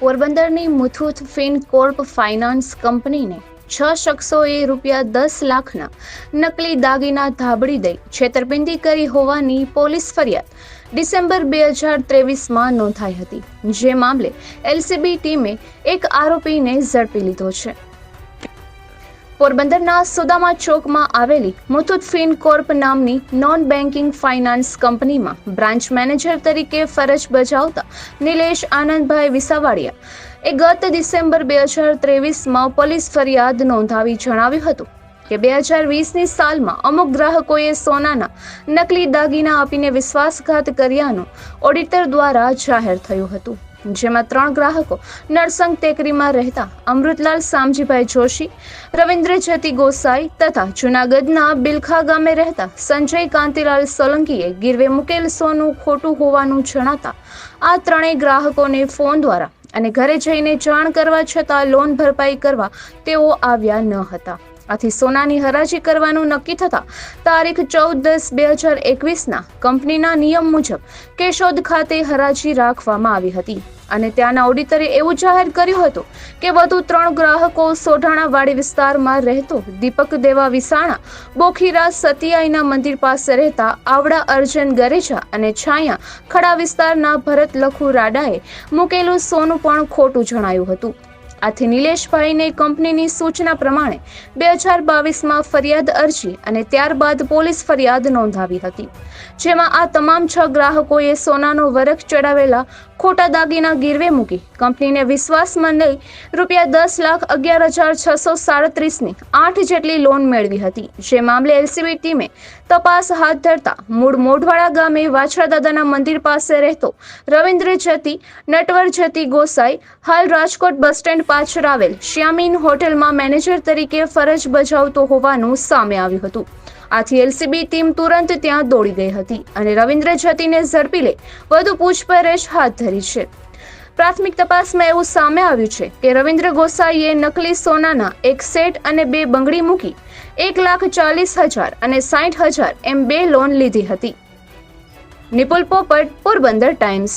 પોરબંદરની Muthoot Fincorp finance કંપનીને છ શખ્સોએ રૂપિયા દસ લાખના નકલી દાગીના ધાબળી દઈ છેતરપિંડી કરી હોવાની પોલીસ ફરિયાદ ડિસેમ્બર બે હજાર ત્રેવીસમાં નોંધાઈ હતી. જે મામલે એલસીબી ટીમે એક આરોપીને ઝડપી લીધો છે. પોરબંદરના સુદામા ચોકમાં આવેલી મુથુત ફિન કોર્પ નામની નોન બેન્કિંગ ફાઇનાન્સ કંપનીમાં બ્રાન્ચ મેનેજર તરીકે ફરજ બજાવતા નિલેશ આનંદભાઈ વિસાવાડિયા એ ગત ડિસેમ્બર બે હજાર ત્રેવીસમાં પોલીસ ફરિયાદ નોંધાવી જણાવ્યું હતું કે બે હજાર વીસની સાલમાં અમુક ગ્રાહકોએ સોનાના નકલી દાગીના આપીને વિશ્વાસઘાત કર્યાનું ઓડિટર દ્વારા જાહેર થયું હતું. જેમાં ત્રણ ગ્રાહકો નરસંગ ટેકરીમાં રહેતા અમૃતલાલ સામજીભાઈ જોશી, રવિન્દ્ર જતી ગોસાઈ તથા જૂનાગઢના બિલખા ગામે રહેતા સંજય કાંતિલાલ સોલંકીએ ગીરવે મુકેલ સોનું ખોટું હોવાનું જણાતા આ ત્રણેય ગ્રાહકોને ફોન દ્વારા અને ઘરે જઈને જાણ કરવા છતાં લોન ભરપાઈ કરવા તેઓ આવ્યા ન હતા. આથી સોનાની હરાજી કરવાનું નક્કી થતા તારીખ ચૌદ દસ બે હજાર એકવીસના કંપનીના નિયમ મુજબ કેશોદ ખાતે હરાજી રાખવામાં આવી હતી. અને ત્યાંના ઓડિટરે એવું જાહેર કર્યું હતું કે વધુ ત્રણ ગ્રાહકો સોઢાણાવાડી વિસ્તારમાં રહેતો દીપક દેવા વિસાણા, બોખીરા, સતિયાઈના મંદિર પાસે રહેતા આવડા અર્જન ગરેજા અને છાયા ખડા વિસ્તારના ભરત લખુ રાડાએ મૂકેલું સોનું પણ ખોટું જણાયું હતું. આથી નિલેશભાઈને કંપનીની સૂચના પ્રમાણે બે હજાર બાવીસમાં ફરિયાદ અરજી અને ત્યારબાદ પોલીસ ફરિયાદ નોંધાવી હતી, જેમાં આ તમામ છ ગ્રાહકોએ સોનાનો વરખ ચડાવેલા ખોટા દાગીના ગીરવે મૂકી કંપનીને વિશ્વાસમાં લઈ રૂપિયા દસ લાખ અગિયાર હજાર છસો સાડત્રીસની આઠ જેટલી લોન મેળવી હતી. જે મામલે એલસીબી ટીમે તપાસ હાથ ધરતા મૂળ મોઢવાડા ગામે વાછડા દાદાના મંદિર પાસે રહેતો રવિન્દ્ર જતી, નટવર જતી ગોસાઈ હાલ રાજકોટ બસ સ્ટેન્ડ પાછળ આવેલ શ્યામીન હોટેલમાં મેનેજર તરીકે ફરજ બજાવતો હોવાનું સામે આવ્યું હતું. આથી એલસીબી ટીમ તુરંત ત્યાં દોડી ગઈ હતી અને રવિન્દ્ર જતીને ઝડપી લઈ વધુ પૂછપરછ હાથ ધરી છે. પ્રાથમિક તપાસમાં એવું સામે આવ્યું છે કે રવિન્દ્ર ગોસાઈએ નકલી સોનાના એક સેટ અને બે બંગડી મૂકી એક લાખ ચાલીસ હજાર અને સાઠ હજાર એમ બે લોન લીધી હતી. નિપુલ પોપટ, પોરબંદર ટાઈમ્સ.